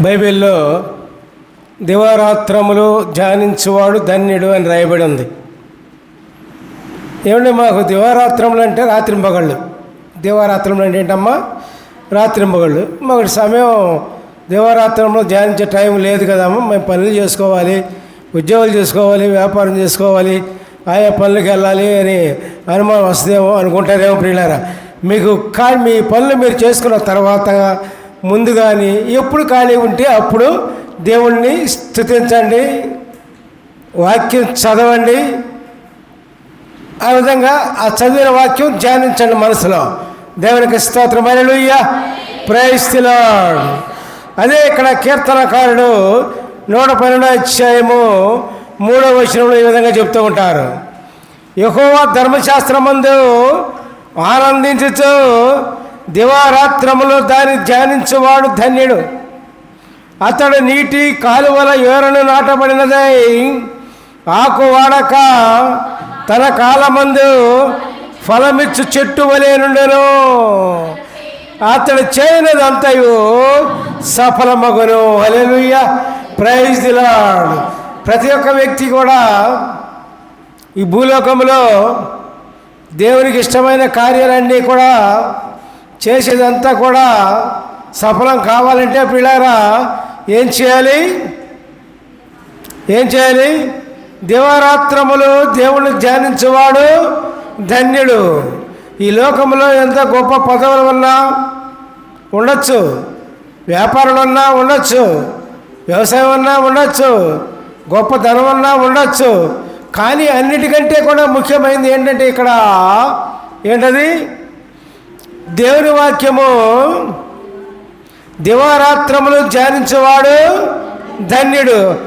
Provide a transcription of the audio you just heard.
బైబిల్లో దివారాత్రములు ధ్యానించువాడు ధన్యుడు అని రాయబడి ఉంది. ఏమండి మాకు దివారాత్రములు అంటే రాత్రింపగళ్ళు. దివారాత్రములు అంటే ఏంటమ్మా? రాత్రింపగళ్ళు. మాకు సమయం దివారాత్రంలో ధ్యానించే టైం లేదు కదమ్మా మేము పనులు చేసుకోవాలి ఉద్యోగాలు చేసుకోవాలి వ్యాపారం చేసుకోవాలి ఆయా పనులకు వెళ్ళాలి అని అనుమానం వస్తుందేమో అనుకుంటారేమో ప్రియులారా. మీకు కానీ మీ పనులు మీరు చేసుకున్న తర్వాత ముందు కానీ ఎప్పుడు ఖాళీ ఉంటే అప్పుడు దేవుణ్ణి స్థుతించండి వాక్యం చదవండి. ఆ విధంగా ఆ చదివిన వాక్యం ధ్యానించండి మనసులో. దేవునికి స్తోత్రం. అలెలుయ్య ప్రయస్తిలాడ్ అదే ఇక్కడ కీర్తనకారుడు నూట పన్నెండో అధ్యాయము మూడో వచనంలో ఈ విధంగా చెప్తూ ఉంటారు. యహోవా ధర్మశాస్త్రమందు ఆనందించుతూ దివారాత్రములో దాన్ని ధ్యానించేవాడు ధన్యుడు. అతడు నీటి కాలువల ఏరను నాటబడినదై. ఆకు వాడక తన కాలమందు ఫలమిచ్చు చెట్టు వలె నుండెను. అతడు చేయనిదంతయు సఫలమగును. హల్లెలూయ. ప్రైజ్ దిలాడు ప్రతి ఒక్క వ్యక్తి కూడా ఈ భూలోకంలో దేవునికి ఇష్టమైన కార్యాలన్నీ కూడా చేసేదంతా కూడా సఫలం కావాలంటే పిల్లారా ఏం చేయాలి? ఏం చేయాలి? దివారాత్రములు దేవుని ధ్యానించేవాడు ధన్యుడు. ఈ లోకంలో ఎంత గొప్ప పదవులు ఉన్నా ఉండొచ్చు. వ్యాపారులు ఉన్నా ఉండొచ్చు. వ్యవసాయం ఉన్నా ఉండొచ్చు. గొప్ప ధనం ఉన్నా ఉండొచ్చు. కానీ అన్నిటికంటే కూడా ముఖ్యమైనది ఏంటంటే ఇక్కడ ఏంటది? దేవుని వాక్యము దివారాత్రములు ధ్యానించేవాడు ధన్యుడు.